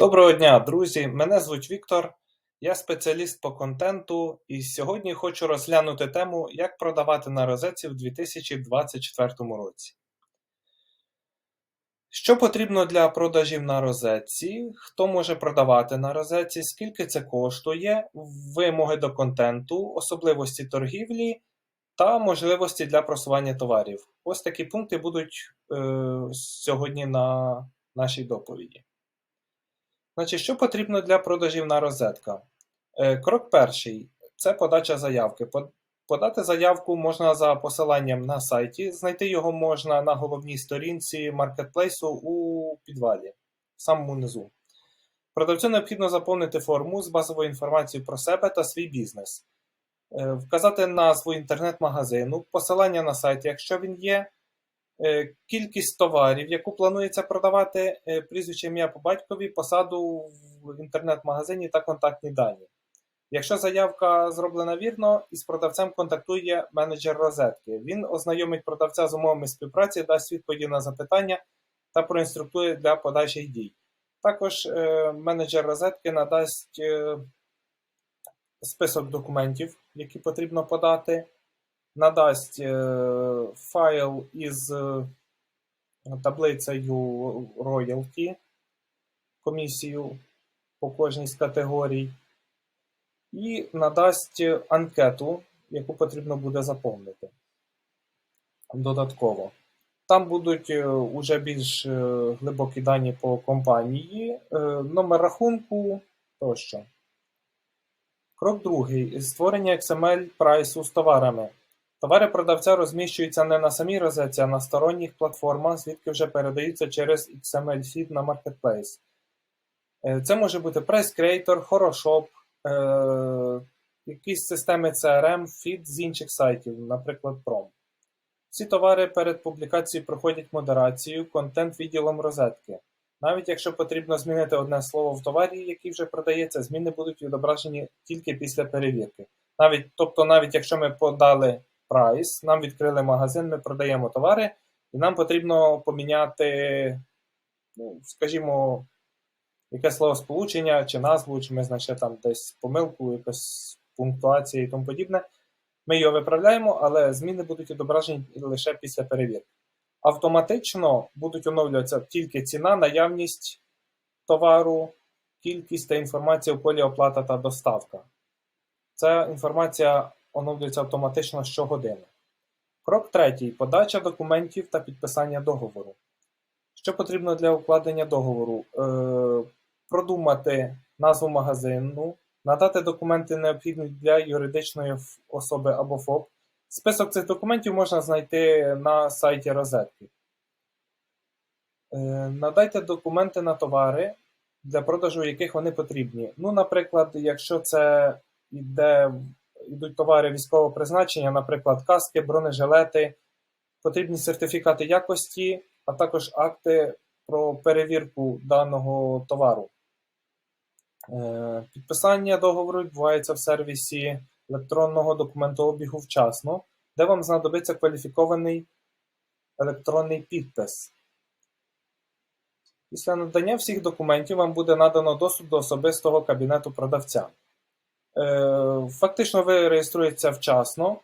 Доброго дня, друзі! Мене звуть Віктор, я спеціаліст по контенту, і сьогодні хочу розглянути тему, як продавати на розетці в 2024 році. Що потрібно для продажів на розетці? Хто може продавати на розетці, скільки це коштує, вимоги до контенту, особливості торгівлі та можливості для просування товарів. Ось такі пункти будуть е, сьогодні на нашій доповіді. Значить, що потрібно для продажів на розетка? Е, Крок перший це подача заявки. Подати заявку можна за посиланням на сайті, знайти його можна на головній сторінці маркетплейсу у підвалі, в самому низу. Продавцю необхідно заповнити форму з базовою інформацією про себе та свій бізнес, Е, вказати назву інтернет-магазину, посилання на сайт, якщо він є, кількість товарів, яку планується продавати, е, прізвище ім'я по батькові, посаду в інтернет-магазині та контактні дані. Якщо заявка зроблена вірно, із продавцем контактує менеджер розетки. Він ознайомить продавця з умовами співпраці, дасть відповіді на запитання та проінструктує для подальших дій. Також е, менеджер розетки надасть е, список документів, які потрібно подати, надасть е, файл із е, таблицею роялті, комісію по кожній з категорій, і надасть анкету, яку потрібно буде заповнити додатково. Там будуть е, уже більш глибокі дані по компанії, номер рахунку тощо. Крок другий. Створення XML прайсу з товарами. Товари продавця розміщуються не на самій розетці, а на сторонніх платформах, звідки вже передаються через XML-фід на Marketplace. Е, Це може бути Price Creator, Хорошоп, е, якісь системи CRM, фід з інших сайтів, наприклад, Prom. Ці товари перед публікацією проходять модерацію контент-відділом розетки. Навіть якщо потрібно змінити одне слово в товарі, який вже продається, зміни будуть відображені тільки після перевірки. Навіть, тобто, навіть якщо ми подали прайс, нам відкрили магазин, ми продаємо товари, і нам потрібно поміняти, ну, скажімо, яке словосполучення чи назву, чи ми знайшли там десь помилку, якась пунктуація і тому подібне. Ми його виправляємо, але зміни будуть відображені лише після перевірки. Автоматично будуть оновлюватися тільки ціна, наявність товару, кількість та інформація в полі оплата та доставка. Ця інформація оновлюється автоматично щогодини. Крок третій. Подача документів та підписання договору. Що потрібно для укладення договору? Е, продумати назву магазину, надати документи необхідні для юридичної особи або ФОП. Список цих документів можна знайти на сайті розетки. Е, Надайте документи на товари, для продажу яких вони потрібні. Ну, наприклад, якщо це йде, йдуть товари військового призначення, наприклад, каски, бронежилети, потрібні сертифікати якості, а також акти про перевірку даного товару. Е, Підписання договору відбувається в сервісі електронного документообігу вчасно, де вам знадобиться кваліфікований електронний підпис. Після надання всіх документів вам буде надано доступ до особистого кабінету продавця. Е, Фактично, ви реєструєтеся вчасно.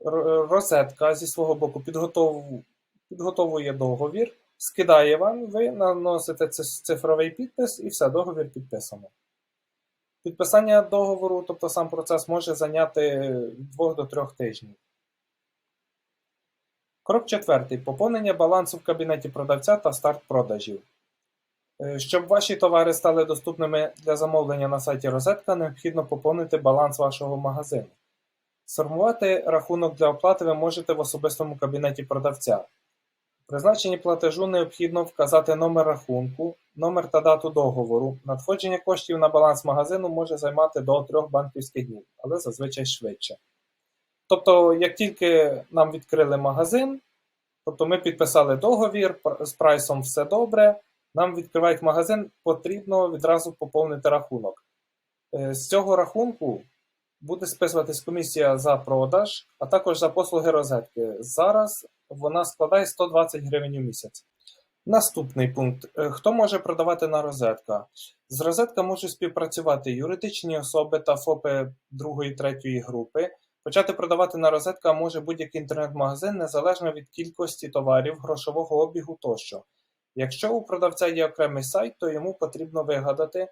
Розетка зі свого боку підготовує договір, скидає вам, ви наносите ци- цифровий підпис і все, договір підписано. Підписання договору, тобто сам процес, може зайняти від 2 до 3 тижнів. Крок четвертий. Поповнення балансу в кабінеті продавця та старт продажів. Е, Щоб ваші товари стали доступними для замовлення на сайті Розетка, необхідно поповнити баланс вашого магазину. Сформувати рахунок для оплати ви можете в особистому кабінеті продавця. Призначенні платежу необхідно вказати номер рахунку, номер та дату договору. Надходження коштів на баланс магазину може займати до 3 банківських днів, але зазвичай швидше. Тобто, як тільки нам відкрили магазин, тобто ми підписали договір, з прайсом все добре, нам відкривають магазин, потрібно відразу поповнити рахунок. Е, З цього рахунку буде списуватись комісія за продаж, а також за послуги розетки. Зараз вона складає 120 гривень у місяць. Наступний пункт. Е, Хто може продавати на розетка? З розетка можуть співпрацювати юридичні особи та ФОПи другої третьої групи. Почати продавати на розетка може будь-який інтернет-магазин незалежно від кількості товарів, грошового обігу тощо. Якщо у продавця є окремий сайт, то йому потрібно вигадати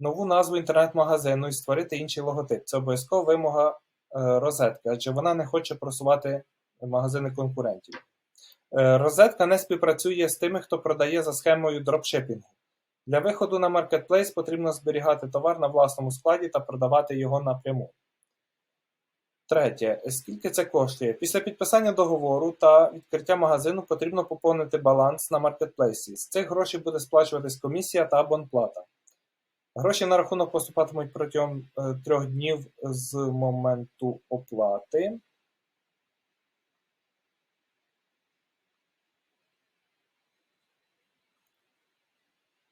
нову назву інтернет-магазину і створити інший логотип. Це обов'язкова вимога е, розетки, адже вона не хоче просувати магазини конкурентів. Е, Розетка не співпрацює з тими, хто продає за схемою дропшипінгу. Для виходу на маркетплейс потрібно зберігати товар на власному складі та продавати його напряму. Третє. Скільки це коштує? Після підписання договору та відкриття магазину потрібно поповнити баланс на маркетплейсі. З цих грошей буде сплачуватись комісія та абонплата. Гроші на рахунок поступатимуть протягом е, трьох днів з моменту оплати.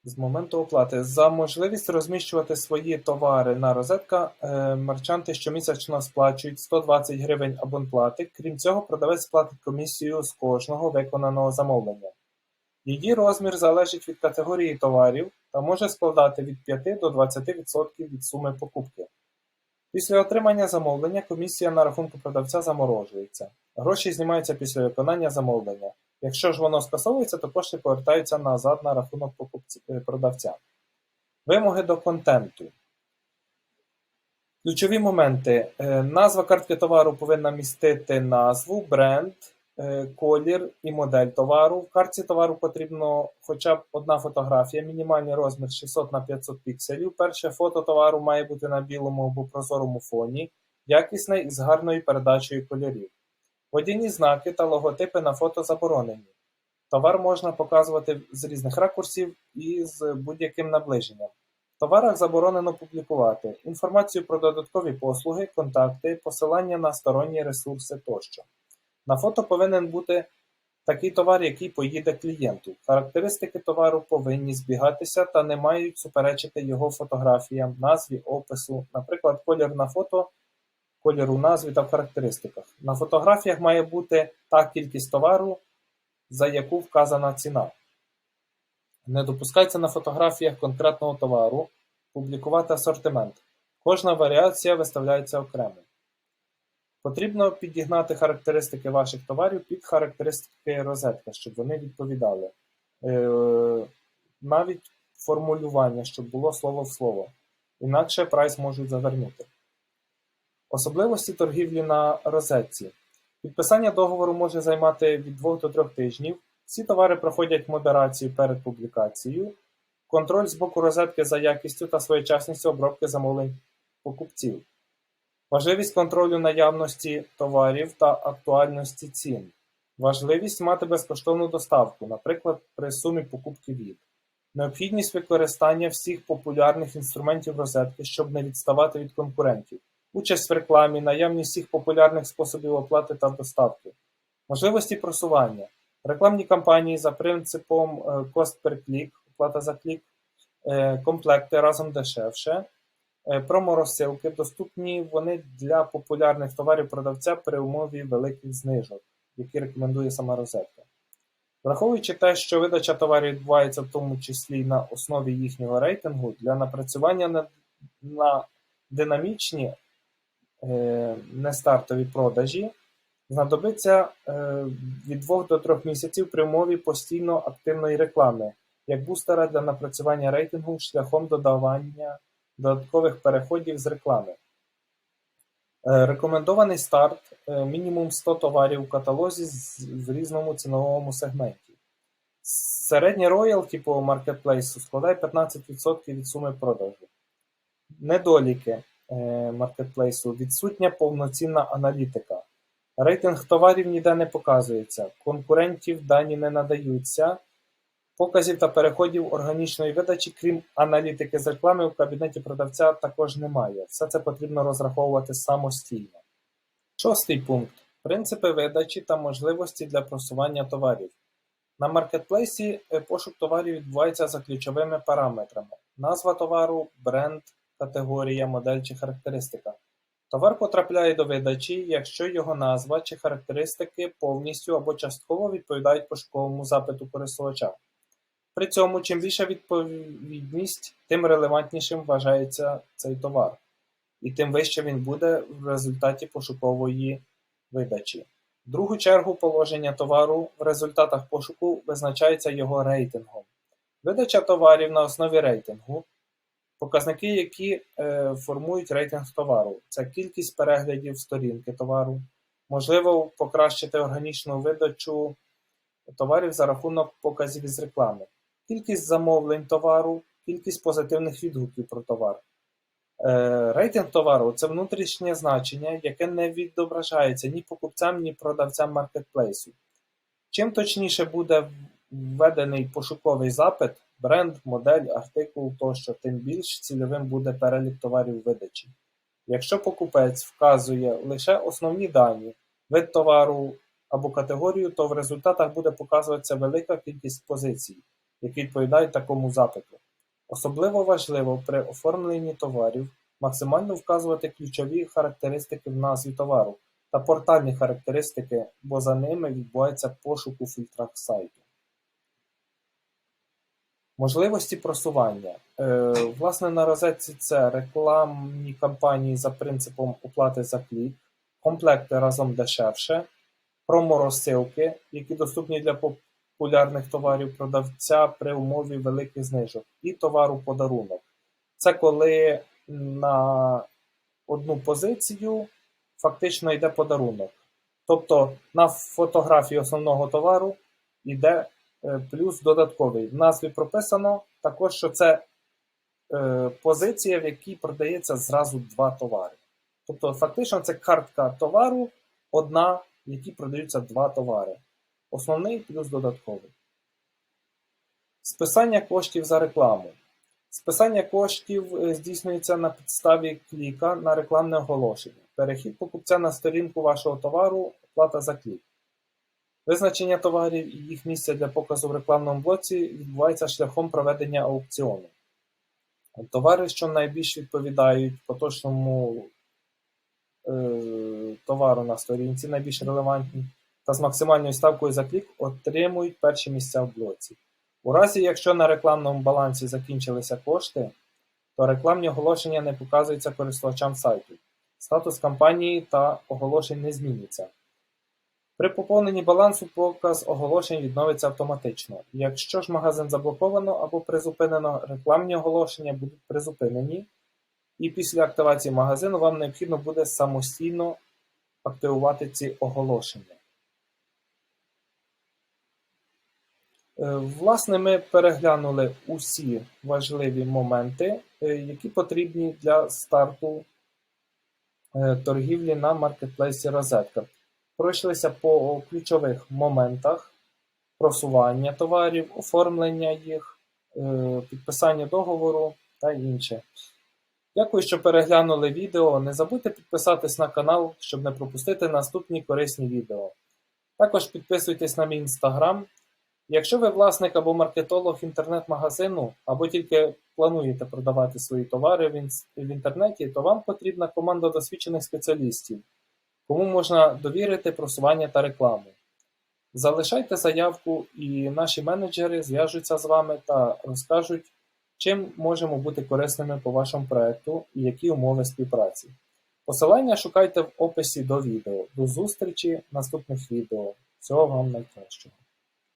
З моменту оплати. За можливість розміщувати свої товари на розетка, е, мерчанти щомісячно сплачують 120 гривень абонплати. Крім цього, продавець платить комісію з кожного виконаного замовлення. Її розмір залежить від категорії товарів та може складати від 5 до 20% від суми покупки. Після отримання замовлення комісія на рахунку продавця заморожується. Гроші знімаються після виконання замовлення. Якщо ж воно скасовується, то кошти повертаються назад на рахунок покупці- е, продавця. Вимоги до контенту. Ключові моменти. Е, Назва картки товару повинна містити назву, бренд, е, колір і модель товару. В картці товару потрібно хоча б одна фотографія, мінімальний розмір 600 на 500 пікселів. Перше фото товару має бути на білому або прозорому фоні, якісне і з гарною передачею кольорів. Водяні знаки та логотипи на фото заборонені. Товар можна показувати з різних ракурсів і з будь-яким наближенням. В товарах заборонено публікувати інформацію про додаткові послуги, контакти, посилання на сторонні ресурси тощо. На фото повинен бути такий товар, який поїде клієнту. Характеристики товару повинні збігатися та не мають суперечити його фотографіям, назві, опису, наприклад, колір на фото колір у назві та в характеристиках. На фотографіях має бути та кількість товару, за яку вказана ціна. Не допускається на фотографіях конкретного товару публікувати асортимент. Кожна варіація виставляється окремо. Потрібно підігнати характеристики ваших товарів під характеристики розетки, щоб вони відповідали. Е, навіть формулювання, щоб було слово в слово. Інакше прайс можуть завернути. Особливості торгівлі на розетці. Підписання договору може займати від 2 до 3 тижнів. Всі товари проходять модерацію перед публікацією. Контроль з боку розетки за якістю та своєчасністю обробки замовлень покупців. Важливість контролю наявності товарів та актуальності цін. Важливість мати безкоштовну доставку, наприклад, при сумі покупки від. Необхідність використання всіх популярних інструментів розетки, щоб не відставати від конкурентів. Участь в рекламі, наявність всіх популярних способів оплати та доставки. Можливості просування. Рекламні кампанії за принципом е, cost per click, оплата за клік, е, комплекти разом дешевше. Е, Промо-розсилки доступні вони для популярних товарів продавця при умові великих знижок, які рекомендує сама розетка. Враховуючи те, що видача товарів відбувається в тому числі на основі їхнього рейтингу, для напрацювання на, на динамічні нестартові продажі знадобиться е, від 2 до 3 місяців при умові постійно активної реклами, як бустера для напрацювання рейтингу шляхом додавання додаткових переходів з реклами. Е, Рекомендований старт е, мінімум 100 товарів у каталозі в різному ціновому сегменті. Середнє роялті по маркетплейсу складає 15% від суми продажу. Недоліки е, маркетплейсу відсутня повноцінна аналітика. Рейтинг товарів ніде не показується, конкурентів дані не надаються, показів та переходів органічної видачі, крім аналітики з реклами, у кабінеті продавця також немає. Все це потрібно розраховувати самостійно. Шостий пункт. Принципи видачі та можливості для просування товарів. На маркетплейсі е, пошук товарів відбувається за ключовими параметрами: назва товару, бренд, категорія, модель чи характеристика. Товар потрапляє до видачі, якщо його назва чи характеристики повністю або частково відповідають пошуковому запиту користувача. При цьому, чим більша відповідність, тим релевантнішим вважається цей товар, і тим вище він буде в результаті пошукової видачі. В другу чергу положення товару в результатах пошуку визначається його рейтингом. Видача товарів на основі рейтингу Показники, які е, формують рейтинг товару, це кількість переглядів сторінки товару, можливо покращити органічну видачу товарів за рахунок показів із реклами, кількість замовлень товару, кількість позитивних відгуків про товар. Е, рейтинг товару це внутрішнє значення, яке не відображається ні покупцям, ні продавцям маркетплейсу. Чим точніше буде введений пошуковий запит, бренд, модель, артикул тощо, тим більш цільовим буде перелік товарів видачі. Якщо покупець вказує лише основні дані, вид товару або категорію, то в результатах буде показуватися велика кількість позицій, які відповідають такому запиту. Особливо важливо при оформленні товарів максимально вказувати ключові характеристики в назві товару та портальні характеристики, бо за ними відбувається пошук у фільтрах сайту. Можливості просування. Е, Власне, на розетці це рекламні кампанії за принципом оплати за клік, комплекти разом дешевше, промо-розсилки, які доступні для популярних товарів продавця при умові великих знижок, і товару подарунок. Це коли на одну позицію фактично йде подарунок. Тобто на фотографії основного товару йде плюс додатковий. В назві прописано також, що це е, позиція, в якій продається зразу два товари. Тобто, фактично, це картка товару, одна, в якій продаються два товари. Основний плюс додатковий. Списання коштів за рекламу. Списання коштів е, здійснюється на підставі кліка на рекламне оголошення. Перехід покупця на сторінку вашого товару, оплата за клік. Визначення товарів і їх місця для показу в рекламному блоці відбувається шляхом проведення аукціону. Товари, що найбільш відповідають поточному е, товару на сторінці, найбільш релевантні, та з максимальною ставкою за клік отримують перші місця в блоці. У разі, якщо на рекламному балансі закінчилися кошти, то рекламні оголошення не показуються користувачам сайту. Статус кампанії та оголошень не зміниться. При поповненні балансу показ оголошень відновиться автоматично. Якщо ж магазин заблоковано або призупинено, рекламні оголошення будуть призупинені, і після активації магазину вам необхідно буде самостійно активувати ці оголошення. Е, власне, ми переглянули усі важливі моменти, е, які потрібні для старту е, торгівлі на маркетплейсі Розетка пройшлися по ключових моментах просування товарів, оформлення їх, е, підписання договору та інше. Дякую, що переглянули відео. Не забудьте підписатись на канал, щоб не пропустити наступні корисні відео. Також підписуйтесь на мій інстаграм. Якщо ви власник або маркетолог інтернет-магазину, або тільки плануєте продавати свої товари в інтернеті, то вам потрібна команда досвідчених спеціалістів кому можна довірити просування та рекламу. Залишайте заявку і наші менеджери зв'яжуться з вами та розкажуть, чим можемо бути корисними по вашому проекту і які умови співпраці. Посилання шукайте в описі до відео. До зустрічі в наступних відео. Всього вам найкращого!